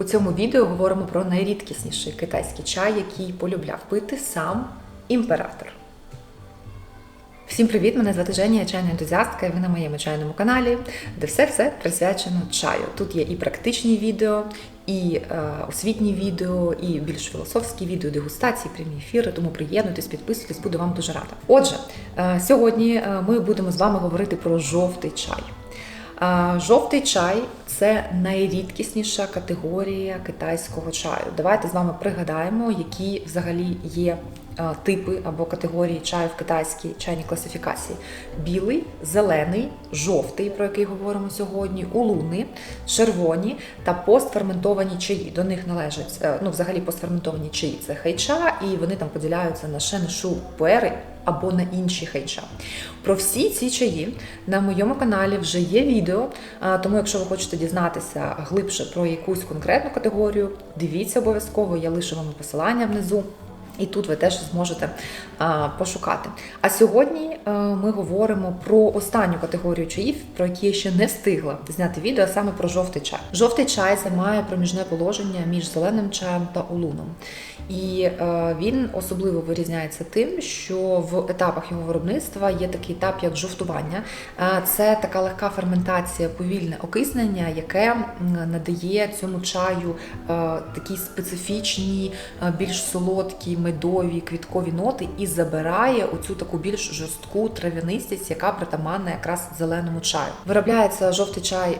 У цьому відео говоримо про найрідкісніший китайський чай, який полюбляв пити сам імператор. Всім привіт! Мене звати Женя, я чайна ентузіастка, і ви на моєму чайному каналі, де все-все присвячено чаю. Тут є і практичні відео, і е, освітні відео, і більш філософські відео, дегустації, прямі ефіри. Тому приєднуйтесь, підписуйтесь, буду вам дуже рада. Отже, е, сьогодні е, ми будемо з вами говорити про жовтий чай. Жовтий чай це найрідкісніша категорія китайського чаю. Давайте з вами пригадаємо, які взагалі є типи або категорії чаю в китайській чайній класифікації: білий, зелений, жовтий, про який говоримо сьогодні, улуни, червоні та постферментовані чаї. До них належать е, ну, взагалі постферментовані чаї це хайча, і вони там поділяються на шенешу пуери або на інші хайча. Про всі ці чаї на моєму каналі вже є відео, тому якщо ви хочете дізнатися глибше про якусь конкретну категорію, дивіться обов'язково, я лишу вам посилання внизу. І тут ви теж зможете а, пошукати. А сьогодні а, ми говоримо про останню категорію чаїв, про які я ще не встигла зняти відео, а саме про жовтий чай. Жовтий чай займає проміжне положення між зеленим чаєм та улуном. І е, він особливо вирізняється тим, що в етапах його виробництва є такий етап, як жовтування. Е, Це така легка ферментація, повільне окиснення, яке надає цьому чаю е, такі специфічні, більш солодкі, медові, квіткові ноти і забирає оцю таку більш жорстку трав'янистість, яка притаманна якраз зеленому чаю. Виробляється жовтий чай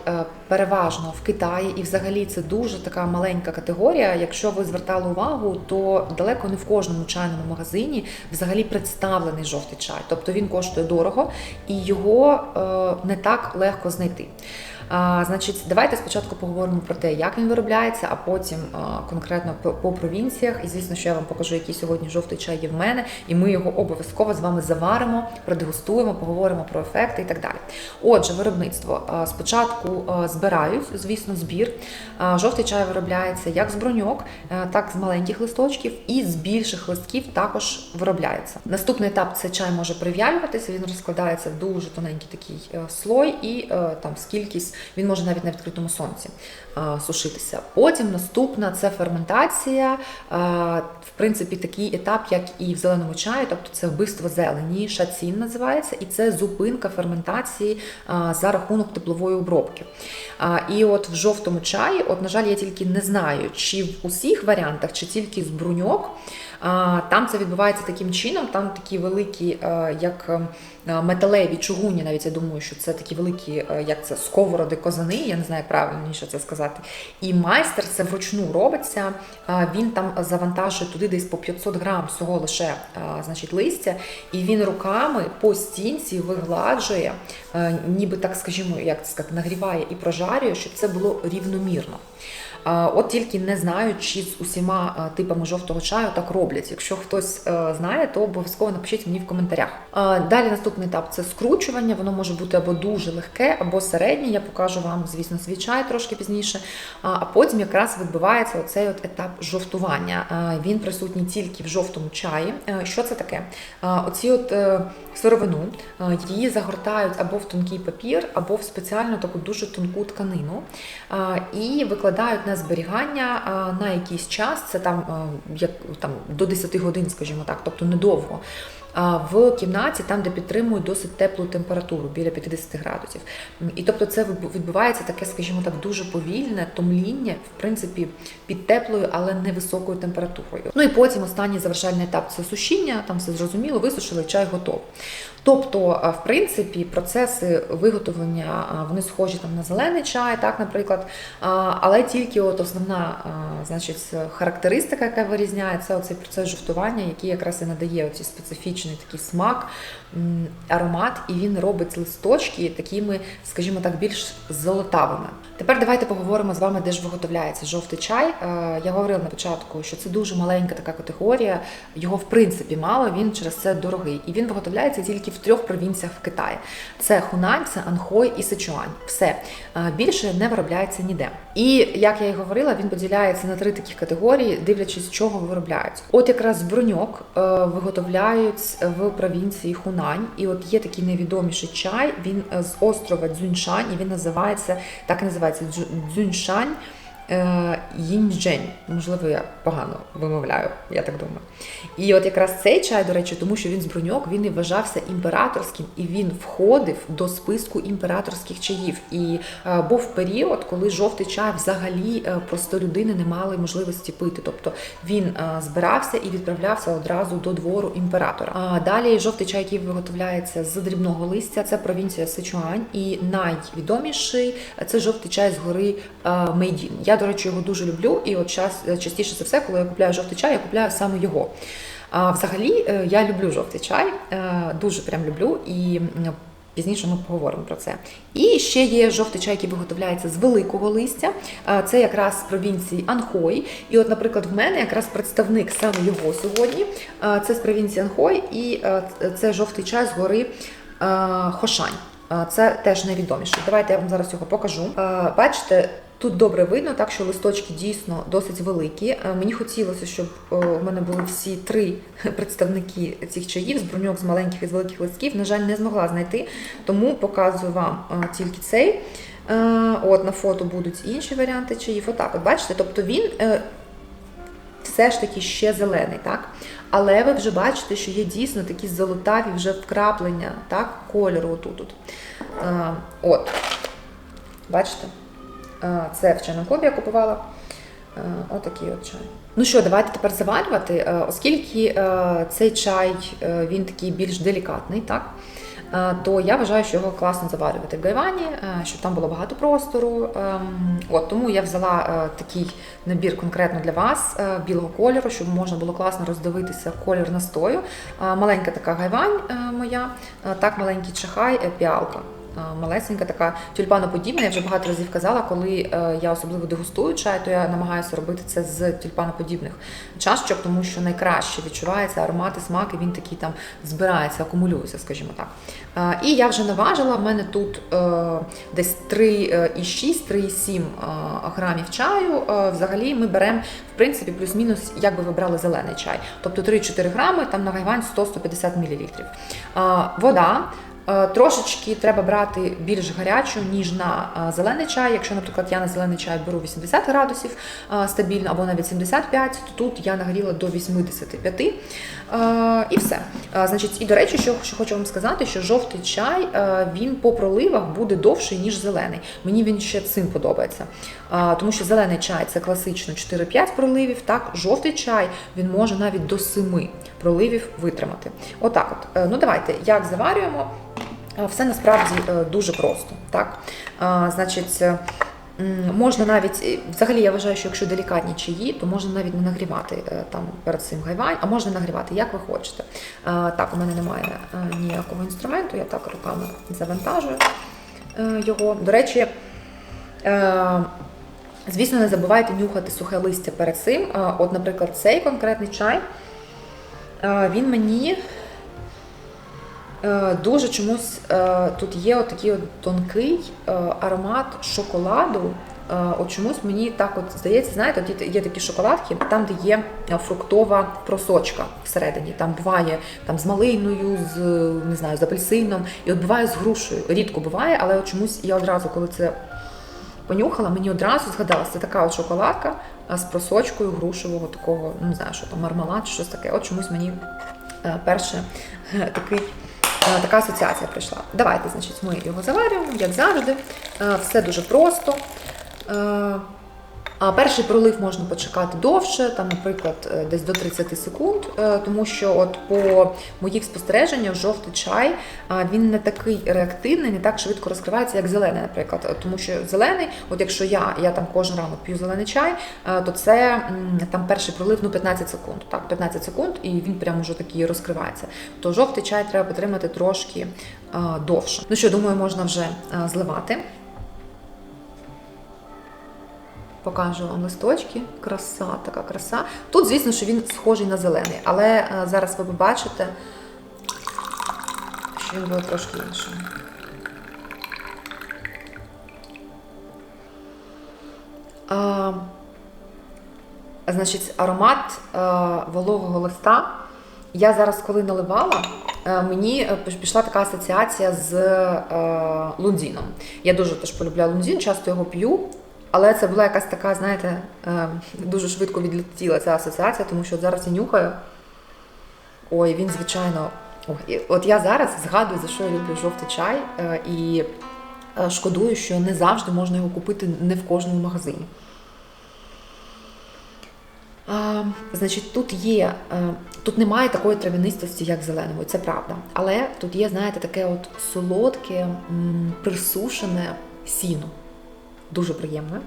переважно в Китаї, і взагалі це дуже така маленька категорія. Якщо ви звертали увагу, то далеко не в кожному чайному магазині взагалі представлений жовтий чай. Тобто він коштує дорого і його е, не так легко знайти. А, значить, давайте спочатку поговоримо про те, як він виробляється, а потім а, конкретно по, провінціях. І звісно, що я вам покажу, який сьогодні жовтий чай є в мене, і ми його обов'язково з вами заваримо, продегустуємо, поговоримо про ефекти і так далі. Отже, виробництво А, спочатку а, збирають, звісно, збір. А, Жовтий чай виробляється як з броньок, е, так з маленьких листочків, і з більших листків також виробляється. Наступний етап це чай може прив'ялюватися. Він розкладається в дуже тоненький такий е, слой, і е, там скількись він може навіть на відкритому сонці сушитися. Потім наступна це ферментація, в принципі, такий етап, як і в зеленому чаю, тобто це вбивство зелені, шацін називається, і це зупинка ферментації за рахунок теплової обробки. І от в жовтому чаї, от, на жаль, я тільки не знаю, чи в усіх варіантах, чи тільки з бруньок. Там це відбувається таким чином, там такі великі, е, як е, металеві чугунні, навіть я думаю, що це такі великі, е, як це сковороди, козани, я не знаю правильніше це сказати. І майстер це вручну робиться. Він там завантажує туди десь по 500 грам всього лише значить, листя, і він руками по стінці вигладжує, ніби так скажімо, як це сказати, нагріває і прожарює, щоб це було рівномірно. От тільки не знаю, чи з усіма типами жовтого чаю так роблять. Якщо хтось е, знає, то обов'язково напишіть мені в коментарях. Далі наступний етап це скручування. Воно може бути або дуже легке, або середнє. Я покажу вам, звісно, свій чай трошки пізніше. А потім якраз відбувається оцей от етап жовтування. Він присутній тільки в жовтому чаї. Е, Що це таке? Оці от е, сировину її загортають або в тонкий папір, або в спеціальну таку дуже тонку тканину і викладають на зберігання на якийсь час. Це там як там до 10 годин, скажімо так, тобто недовго. В кімнаті, там, де підтримують досить теплу температуру, біля 50 градусів. І тобто це відбувається таке, скажімо так, дуже повільне томління, в принципі, під теплою, але невисокою температурою. Ну і потім останній завершальний етап це сушіння, там все зрозуміло, висушили, чай готов. Тобто, в принципі, процеси виготовлення вони схожі там на зелений чай, так, наприклад, але тільки от основна значить, характеристика, яка вирізняє, це оцей процес жовтування, який якраз і надає оці специфічний такий смак, аромат, і він робить листочки такими, скажімо так, більш золотавими. Тепер давайте поговоримо з вами, де ж виготовляється жовтий чай. Е, Я говорила на початку, що це дуже маленька така категорія. Його в принципі мало, він через це дорогий. І він виготовляється тільки в трьох провінціях в Китаї: це Хунань, це Анхой і Сичуань. Все Е, більше не виробляється ніде. І як я і говорила, він поділяється на три такі категорії, дивлячись, чого виробляють. От якраз броньок е, виготовляють в провінції Хунань, і от є такий найвідоміший чай. Він е, з острова Дзюньшань, і він називається так називається Дзю- Дзюньшань. Е, їнджень. Можливо, я погано вимовляю, я так думаю. І от якраз цей чай, до речі, тому що він з бруньок, він і вважався імператорським, і він входив до списку імператорських чаїв. І е, був період, коли жовтий чай взагалі е, просто людини не мали можливості пити. Тобто він е, збирався і відправлявся одразу до двору імператора. А далі жовтий чай, який виготовляється з дрібного листя, це провінція Сичуань, і найвідоміший це жовтий чай з гори е, Мейдін. Я, до речі, його дуже люблю, і от час частіше за все, коли я купляю жовтий чай, я купляю саме його. А взагалі е, я люблю жовтий чай, е, дуже прям люблю і. Пізніше ми поговоримо про це. І ще є жовтий чай, який виготовляється з великого листя. Це якраз з провінції Анхой. І, от, наприклад, в мене якраз представник саме його сьогодні. Це з провінції Анхой, і це жовтий чай з гори Хошань. Це теж найвідоміший. Давайте я вам зараз його покажу. Бачите, тут добре видно, так що листочки дійсно досить великі. Е, Мені хотілося, щоб е, у мене були всі три представники цих чаїв з бруньок з маленьких і з великих листків. На жаль, не змогла знайти, тому показую вам е, тільки цей. От на фото будуть інші варіанти чаїв. Отак, от бачите, тобто він все ж таки ще зелений, так? Але ви вже бачите, що є дійсно такі золотаві вже вкраплення так, кольору отут. от. От, бачите? Це в Чайнокобі я купувала. Е, Отакий от чай. Ну що, давайте тепер заварювати, Е, оскільки е, цей чай він такий більш делікатний, так? То я вважаю, що його класно заварювати в гайвані, щоб там було багато простору. Ем, От тому я взяла такий набір конкретно для вас білого кольору, щоб можна було класно роздивитися колір настою. Маленька така гайвань моя, так маленький чахай, піалка. Е, Малесенька така тюльпаноподібна. Я вже багато разів казала, коли е, я особливо дегустую чай, то я намагаюся робити це з тюльпаноподібних чашечок, тому що найкраще відчувається аромат і смак, і він такий там збирається, акумулюється, скажімо так. Е, І я вже наважила. В мене тут десь 3,6-3,7 е, грамів чаю. Взагалі ми беремо в принципі плюс-мінус, як би ви брали зелений чай. Тобто 3-4 грами, там на гайвань 100-150 мл. Вода. Е, Трошечки треба брати більш гарячу, ніж на е, зелений чай. Якщо, наприклад, я на зелений чай беру 80 градусів е, стабільно або навіть 75, то тут я нагріла до 85. Е, І все. Значить, і до речі, що, що хочу вам сказати, що жовтий чай він по проливах буде довший, ніж зелений. Мені він ще цим подобається. Тому що зелений чай це класично 4-5 проливів. Так, жовтий чай він може навіть до 7 проливів витримати. Отак, от. Е, Ну давайте, як заварюємо. Е, Все насправді е, дуже просто. Так? Е, Значить, можна навіть, взагалі я вважаю, що якщо делікатні чаї, то можна навіть не нагрівати там перед цим гайвань, а можна нагрівати, як ви хочете. Так, у мене немає ніякого інструменту, я так руками завантажую його. До речі, звісно, не забувайте нюхати сухе листя перед цим. От, наприклад, цей конкретний чай, він мені Дуже чомусь е, тут є отакий от тонкий е, аромат шоколаду. Е, От чомусь мені так от здається, знаєте, от є, такі шоколадки, там, де є е, фруктова просочка всередині. Там буває там з малиною, з не знаю, з апельсином, і от буває з грушею. Рідко буває, але от чомусь я одразу, коли це понюхала, мені одразу згадалася така от шоколадка з просочкою грушевого такого, ну не знаю, що там мармелад, щось таке. От чомусь мені е, перше е, такий. Е, Така асоціація прийшла. Давайте, значить, ми його заварюємо, як завжди. Е, Все дуже просто. А перший пролив можна почекати довше, там, наприклад, е, десь до 30 секунд, е, тому що от по моїх спостереженнях жовтий чай він не такий реактивний, не так швидко розкривається, як зелений, наприклад. Е, Тому що зелений, от якщо я, я там кожен ранок п'ю зелений чай, то це там перший пролив ну 15 секунд. Так, 15 секунд, і він прямо вже такий розкривається. То жовтий чай треба потримати трошки довше. Ну що, думаю, можна вже зливати. Покажу вам листочки. Краса, така краса. Тут, звісно, що він схожий на зелений, але е, зараз ви побачите, що він буде трошки іншим. А, значить, аромат е, вологого листа. Я зараз, коли наливала, е, мені пішла така асоціація з лунзіном. Я дуже теж полюбляю лунзін, часто його п'ю. Але це була якась така, знаєте, е, дуже швидко відлетіла ця асоціація, тому що зараз я нюхаю. Ой, він, звичайно. Ой, от я зараз згадую, за що я люблю жовтий чай, е, і е, шкодую, що не завжди можна його купити не в кожному магазині. Значить, тут є, тут немає такої трав'янистості, як зеленого, це правда. Але тут є, знаєте, таке от солодке, присушене сіно. Дуже приємне.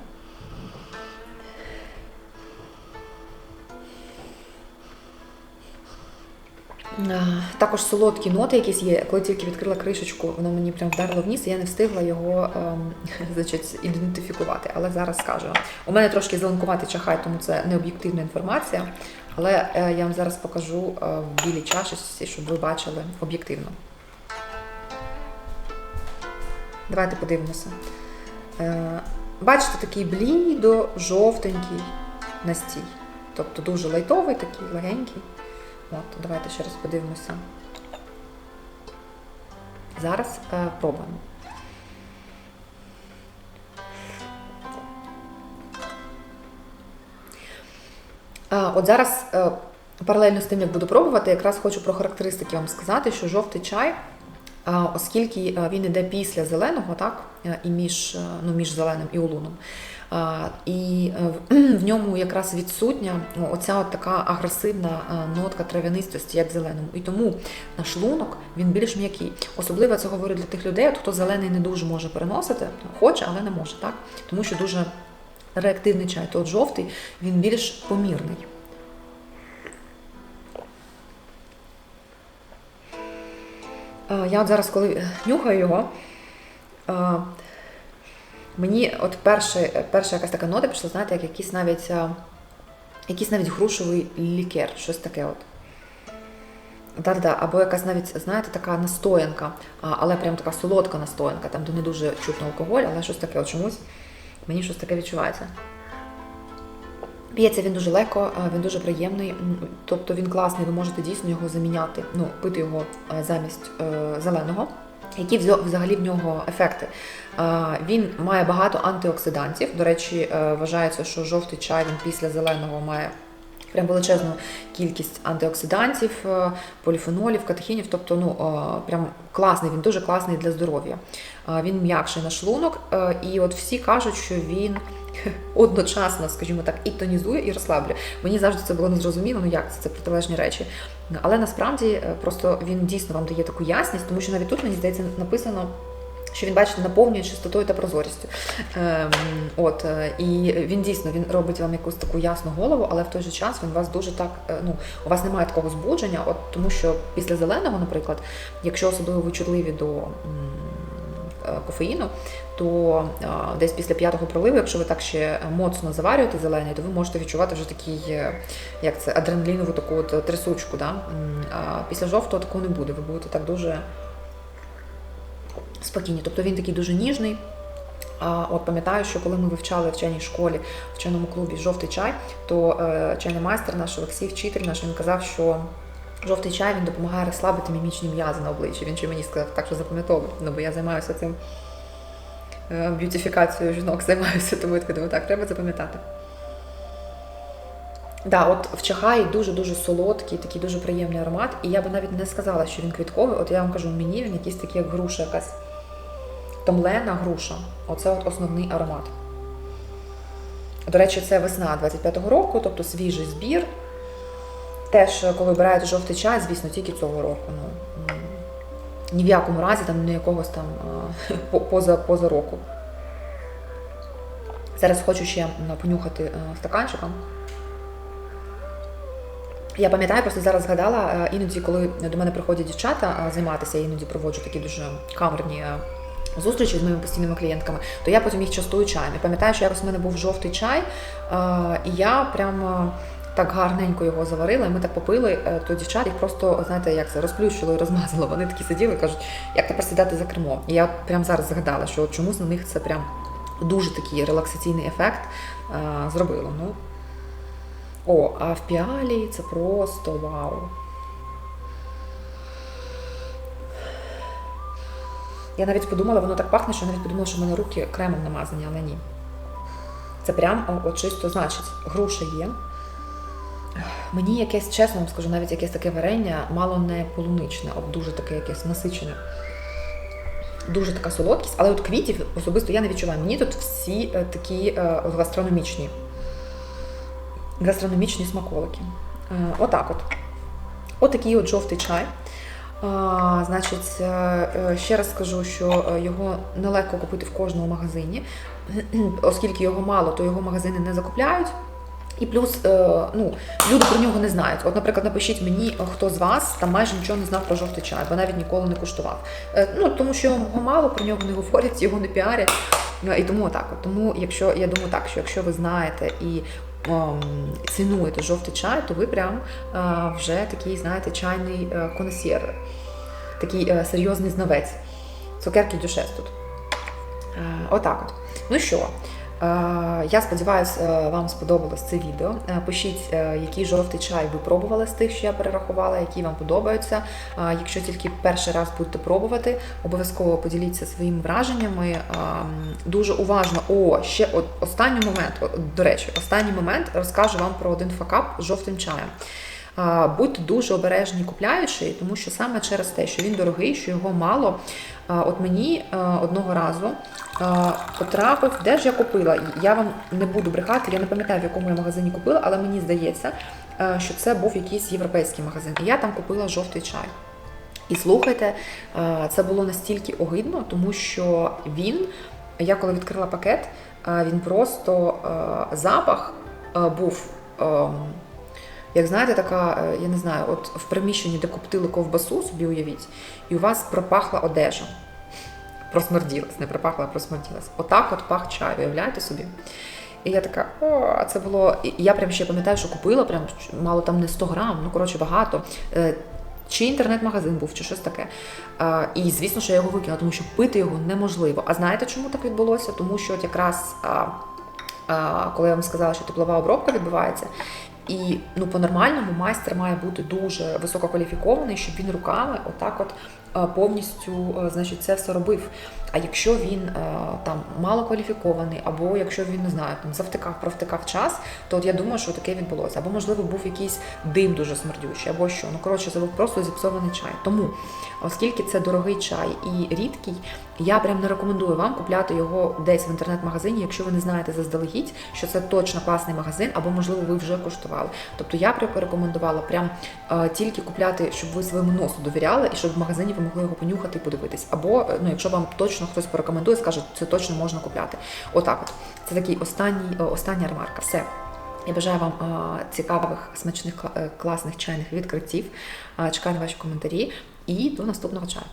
Також солодкі ноти якісь є. Коли тільки відкрила кришечку, воно мені прям вдарило в ніс, і я не встигла його ем, значить, ідентифікувати. Але зараз скажу. У мене трошки зеленкуватий чахай, тому це не об'єктивна інформація. Але е, я вам зараз покажу е, в білій чашечці, щоб ви бачили об'єктивно. Давайте подивимося. Е, Бачите, такий блідо жовтенький настій. Тобто дуже лайтовий, такий легенький. От, давайте ще раз подивимося. Зараз е, пробуємо. А, от зараз, е, паралельно з тим, як буду пробувати, якраз хочу про характеристики вам сказати, що жовтий чай, оскільки е, він йде після зеленого, так, е, і між, е, ну, між зеленим і улуном, І в- ньому якраз відсутня оця от така агресивна нотка трав'янистості, як зеленому. І тому наш шлунок він більш м'який. Особливо це говорю для тих людей, от хто зелений не дуже може переносити, хоче, але не може, так? Тому що дуже реактивний чай, то от жовтий він більш помірний. Я от зараз, коли нюхаю його, е, Мені от перше, перша якась така нота пішла, знаєте, як якийсь навіть, якийсь навіть грушовий лікер, щось таке от. Да-да, або якась навіть, знаєте, така настоянка, але прям така солодка настоянка, там де не дуже чутно алкоголь, але щось таке от чомусь. Мені щось таке відчувається. П'ється він дуже легко, він дуже приємний, тобто він класний, ви можете дійсно його заміняти, ну, пити його е, замість е, зеленого. Які взагалі в нього ефекти? Він має багато антиоксидантів. До речі, е, вважається, що жовтий чай він після зеленого має прям величезну кількість антиоксидантів, е, поліфенолів, катехінів. Тобто, ну е, прям класний, він дуже класний для здоров'я. Він м'якший на шлунок, е, і от всі кажуть, що він одночасно, скажімо так, і тонізує, і розслаблює. Мені завжди це було незрозуміло, ну як це, це протилежні речі. Але насправді е, просто він дійсно вам дає таку ясність, тому що навіть тут, мені здається, написано. Що він, бачите, наповнює чистотою та прозорістю. Ем, от, е, і він дійсно він робить вам якусь таку ясну голову, але в той же час він вас дуже так, е, ну, у вас немає такого збудження, от тому що після зеленого, наприклад, якщо особливо ви чутливі до кофеїну, то е, десь після п'ятого проливу, якщо ви так ще моцно заварюєте зелений, то ви можете відчувати вже такий, е, як це, адреналінову таку от трясучку. Да? Після жовтого такого не буде. Ви будете так дуже спокійні. Тобто він такий дуже ніжний. От пам'ятаю, що коли ми вивчали в вченій школі, в вченому клубі жовтий чай, то е, чайний майстер наш Олексій, вчитель наш, він казав, що жовтий чай він допомагає розслабити мімічні м'язи на обличчі. Він ще мені сказав, так що запам'ятовуй, ну бо я займаюся цим е, б'ютифікацією жінок, займаюся, тому я думаю, так, треба запам'ятати. Да, от в чахаї дуже-дуже солодкий, такий дуже приємний аромат. І я би навіть не сказала, що він квітковий. От я вам кажу, мені він якийсь такий, як груша якась. Томлена груша. Оце от основний аромат. До речі, це весна 25-го року, тобто свіжий збір. Теж, коли обираєте жовтий чай, звісно, тільки цього року. Ну, ні в якому разі там не якогось там поза, поза року. Зараз хочу ще понюхати е, стаканчиком. Я пам'ятаю, просто зараз згадала, е, іноді, коли до мене приходять дівчата е, займатися, я іноді проводжу такі дуже камерні зустрічі з моїми постійними клієнтками, то я потім їх частую чаєм. І пам'ятаю, що якось у мене був жовтий чай, і я прямо так гарненько його заварила, і ми так попили, е, то дівчат їх просто, знаєте, як це розплющило і розмазало. Вони такі сиділи і кажуть, як тепер сідати за кермо. І я прямо зараз згадала, що чомусь на них це прям дуже такий релаксаційний ефект е, зробило. Ну, о, а в піалі це просто вау. Я навіть подумала, воно так пахне, що я навіть подумала, що в мене руки кремом намазані, але ні. Це прям о, от чисто значить, груша є. Мені якесь, чесно вам скажу, навіть якесь таке варення, мало не полуничне, а дуже таке якесь насичене. Дуже така солодкість, але от квітів особисто я не відчуваю. Мені тут всі е, такі е, от гастрономічні, гастрономічні смаколики. Е, отак от. Отакий от жовтий чай. А, значить, ще раз скажу, що його нелегко купити в кожному магазині, оскільки його мало, то його магазини не закупляють. І плюс, е, ну, люди про нього не знають. От, наприклад, напишіть мені, е, хто з вас там майже нічого не знав про жовтий чай, бо навіть ніколи не куштував. Е, ну, тому що його мало, про нього не говорять, його не піарять. І тому отак. От. Тому, якщо я думаю так, що якщо ви знаєте і ем, цінуєте жовтий чай, то ви прям вже такий, знаєте, чайний е, такий серйозний знавець. Цукерки дюшес тут. Отак от. Ну що, я сподіваюся, вам сподобалось це відео. Е, Пишіть, е, який жовтий чай ви пробували з тих, що я перерахувала, які вам подобаються. Е, Якщо тільки перший раз будете пробувати, обов'язково поділіться своїми враженнями. Е, Дуже уважно. О, ще останній момент. До речі, останній момент розкажу вам про один факап з жовтим чаєм. Будьте дуже обережні купляючи, тому що саме через те, що він дорогий, що його мало. От мені одного разу потрапив, де ж я купила. Я вам не буду брехати, я не пам'ятаю, в якому я магазині купила, але мені здається, що це був якийсь європейський магазин. І я там купила жовтий чай. І слухайте, це було настільки огидно, тому що він, я коли відкрила пакет, він просто запах був. Як знаєте, така, е, я не знаю, от в приміщенні, де коптили ковбасу, собі уявіть, і у вас пропахла одежа. Просмерділась, не пропахла, а просмерділась. Отак от пах чай, уявляєте собі? І я така, о, це було. І я прям ще пам'ятаю, що купила, прям мало там не 100 грам, ну коротше багато. Е, Чи інтернет-магазин був, чи щось таке. А, і звісно, що я його викинула, тому що пити його неможливо. А знаєте, чому так відбулося? Тому що от якраз а, коли я вам сказала, що теплова обробка відбувається, і ну, по-нормальному майстер має бути дуже висококваліфікований, щоб він руками отак от е, повністю е, значить, це все робив. А якщо він е, там малокваліфікований, або якщо він не знаю, там завтикав, провтикав час, то от я думаю, що таке відбулося. Або, можливо, був якийсь дим дуже смердючий, або що. Ну коротше, це був просто зіпсований чай. Тому, оскільки це дорогий чай і рідкий, я прям не рекомендую вам купляти його десь в інтернет-магазині, якщо ви не знаєте заздалегідь, що це точно класний магазин, або можливо ви вже коштували. Тобто я б рекомендувала прям е, тільки купляти, щоб ви своєму носу довіряли, і щоб в магазині ви могли його понюхати і подивитись. Або е, ну, якщо вам точно хтось порекомендує, скаже, це точно можна купляти. Отак, от це такий останній е, остання ремарка. Все. Я бажаю вам е, цікавих, смачних, класних чайних відкриттів. Чекаю на ваші коментарі і до наступного чаю.